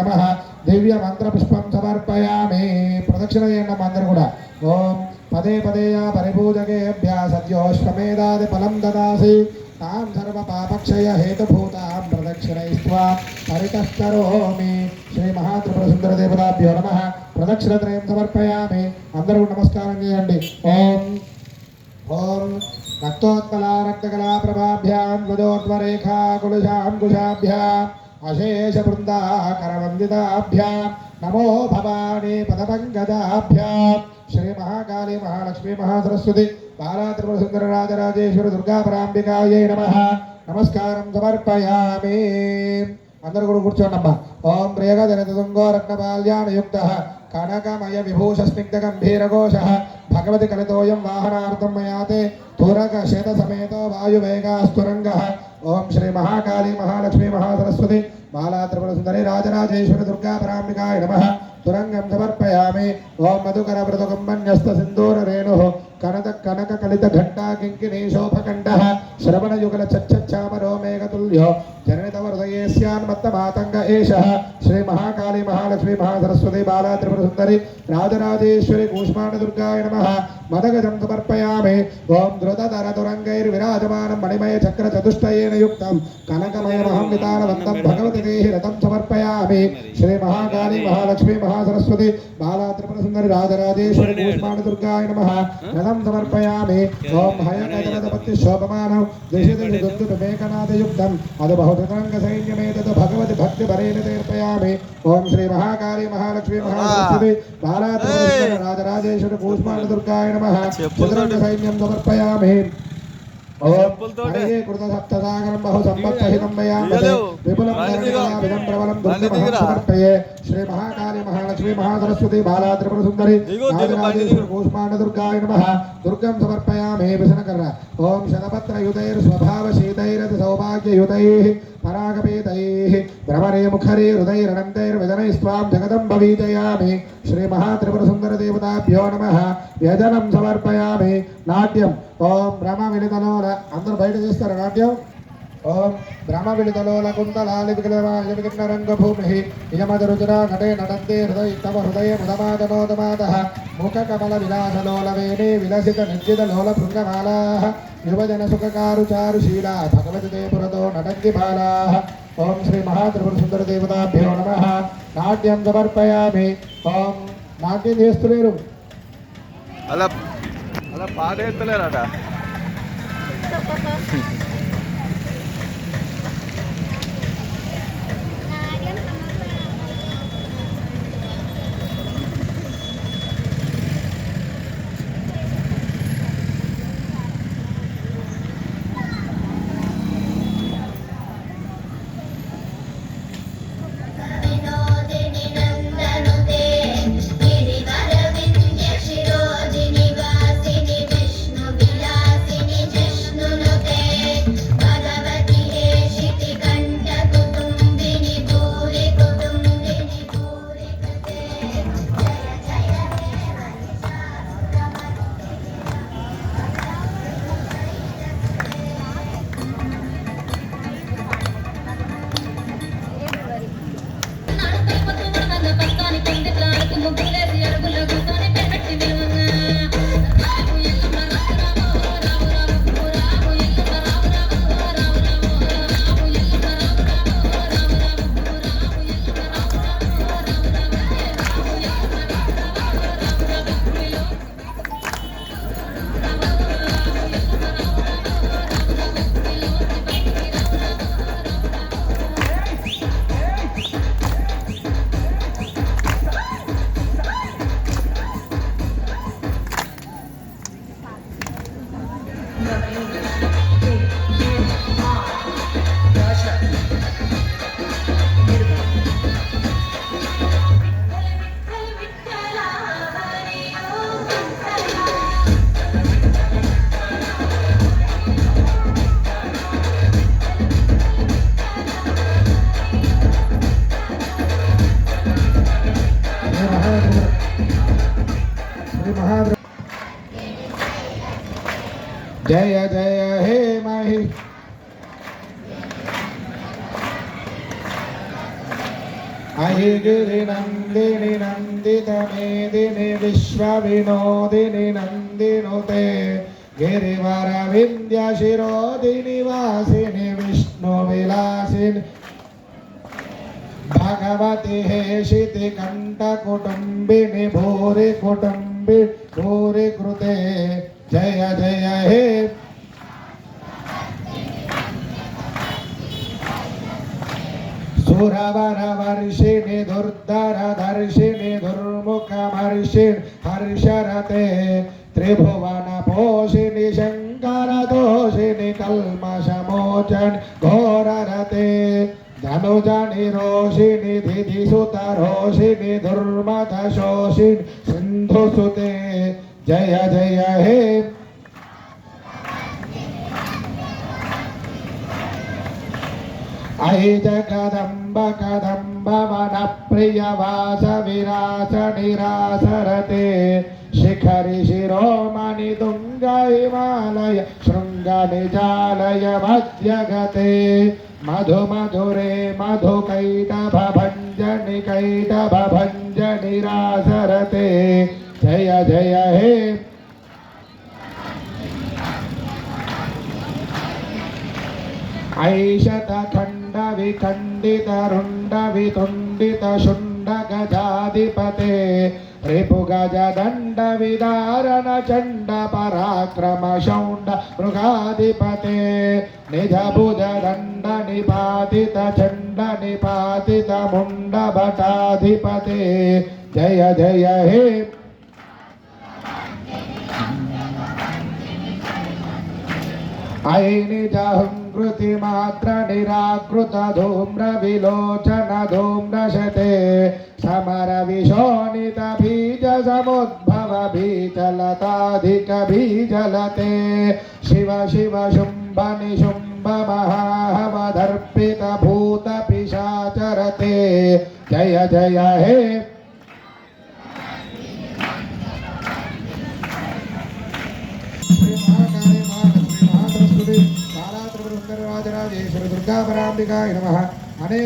నమ. దివ్య మంత్ర పుష్పం సమర్పయామి. ప్రదక్షిణ చేయండి అమ్మ అందరూ కూడా. ఓం పదే పదే పరిపూజకేభ్య సద్యోశ్వమేధాది ఫలం దదాసి. తాం సర్వ పాపక్షయ హేతుభూతాం ప్రదక్షిణయిత్వా పరితస్కరోమి శ్రీ మహాత్రిపుర సుందర దేవతాభ్యో నమ. ప్రదక్షిణత్రయం సమర్పయామి. అందరూ నమస్కారం చేయండి. ఓం. ఓం. రక్తోత్పలా రక్తకళా ప్రభాభ్యాం గుజోర్ధ్వరేఖా కులుషాం కుశాభ్యాం అశేష బృందాకరవందితాభ్యాం నమో భవానీ పదపంకజాభ్యాం శ్రీ మహాకాళి మహాలక్ష్మీ మహాసరస్వతి బాలాత్రిపుర సుందర రాజరాజేశ్వర దుర్గాపరాంబికాయ నమ నమస్కారం సమర్పయామి అందరూ కూడా కూర్చోండమ్మా ఓం ప్రియగ జనతుంగో రత్నపాల్యానయుక్త కనకమయ విభూష స్నిగ్ధ గంభీరఘోష భగవతి కలితోయం వాహనార్థం మయాతే తురక శత సమేతో వాయువేగాస్తురంగ ఓం శ్రీ మహాకాళీ మహాలక్ష్మి మహాసరస్వతి బాలా సుందరి రాజరాజేశ్వరి దుర్గా పరాంబికాయ నమ. తురంగం సమర్పయామి. ఓం మధుకర మృదుకంబన్యస్త సింధూర రేణు. కనక కనక కలిత ఘంటా కింకిణీ శ్రవణ యుగల చచ్చచ్చామరో మేఘతుల్యో జననిత హృదయే స్యాన్మత్త మాతంగ ఏష శ్రీ మహాకాళీ మహాలక్ష్మీ మహాసరస్వతి బాలా త్రిపుర సుందరి రాజరాజేశ్వరి కూష్మాణ దుర్గాయ నమ మదగజం సమర్పయామి ఓం ధృతధర తురంగైర్ విరాజమానం మణిమయ చక్ర చతుష్టయేన యుక్తం కనకమయ మహంవితానవంతం భగవతి దేహి రథం సమర్పయామి శ్రీ మహాకాళీ మహాలక్ష్మీ మహాసరస్వతి బాలా త్రిపుర సుందరి రాజరాజేశ్వరి కూష్మాణ దుర్గాయ నమ రథం సమర్పయామి ఓం హయకజనదపత్తి శోభమానం దిశ దిశ దుర్దుట మేకనాథయుక్తం అది బహుతరంగ సైన్యమేతదు భగవతి భక్తి పరేణ తీర్పయామి ఓం శ్రీ మహాకాళీ మహాలక్ష్మీ మహాసరస్వతి బాలా త్రిపుర సుందరి రాజరాజేశ్వరి కూష్మాణ దుర్గాయ నమ చతురంగ శ్రీ మహాకాళి మహాలక్ష్మి మహాసరస్వతి బాలా త్రిపుర సుందరి. కూష్మాండ దుర్గాయ నమ దుర్గం సమర్పయామి విసనకర్ర ఓం శతపత్ర యుతైర్ స్వభావ శీతైరత సౌభాగ్య యుతైః పరాగపేతైః భ్రమరే ముఖరే హృదైరనంతైర్ విజనైస్వాం జగదంబ వీజయామి శ్రీ మహాత్రిపుర సుందర దేవతాభ్యో నమ వ్యజనం సమర్పయామి నాట్యం ఓం బ్రహ్మ వినితలోల అందరూ బయట చేస్తారు నాట్యం. ఓం బ్రహ్మ వినితలోల కుంతలాలి వికలమాయ రంగభూమి ఇయమద రుచిరా నటే నటంతే హృదయ తమ హృదయ ముదమాదనోదమాద ముఖ కమల విలాసలోల వేణి విలసిత నిర్జిత లోల భృంగమాలా యువజన సుఖకారు చారు శీలా భగవతి దేపురతో నటంతి బాలా. ఓం శ్రీ మహాత్రిపుర సుందర దేవతాభ్యో నమ. నాట్యం సమర్పయామి. ఓం నాట్యం చేస్తులేరు అలా అలా పాడేస్తలేరట జయ జయ హే మహి. అహిగిరి నందిని నందితమేదిని విశ్వవినోదిని నందినుతే గిరివర వింధ్య శిరోదిని వాసిని విష్ణు విలాసిని. భగవతి హేషితి కంఠ కుటుంబిని భూరి కుటుంబి భూరి కృతే জয় জয় হে সুরবরবর্ষিণি দুর্ধরধর্ষিণি দুর্মুখমর্ষিণ হর্ষরতে ত্রিভুবন পোষিণি শঙ্কর দোষিণি কলমশমোচন ঘোররতে ধনুজানি রোষিণি দিদি সুত রোষিণি দুর্মথ শোষিণ সিন্ধু সুতে జయ జయ హే. అయి జగదంబ కదంబ వన ప్రియ వాస విరాస నిరాసరతే. శిఖరి శిరోమణి దుంగ హిమాలయ శృంగ నిజాలయ మధ్యగతే. మధు మధురే మధు కైట భంజని కైట భంజ రాసరతే జయ జయ హే. ఐషత ఖండ విఖండిత రుండ వితుండిత శుండ గజాధిపతే. రేపు గజ దండ విదారణ చండ పరాక్రమ శౌండ మృగాధిపతే. నిజ భుజ దండ నిపాతిత చండ నిపాతిత ముండ భటాధిపతే. జయ జయ హే. शिव शिव शुम्भ निशुम्भ महाहवदर्पित भूत पिशाचरते जय जय हे సుందరరాజరాజేశ్వరి దుర్గాపరాంబికాయ నమ. అనేక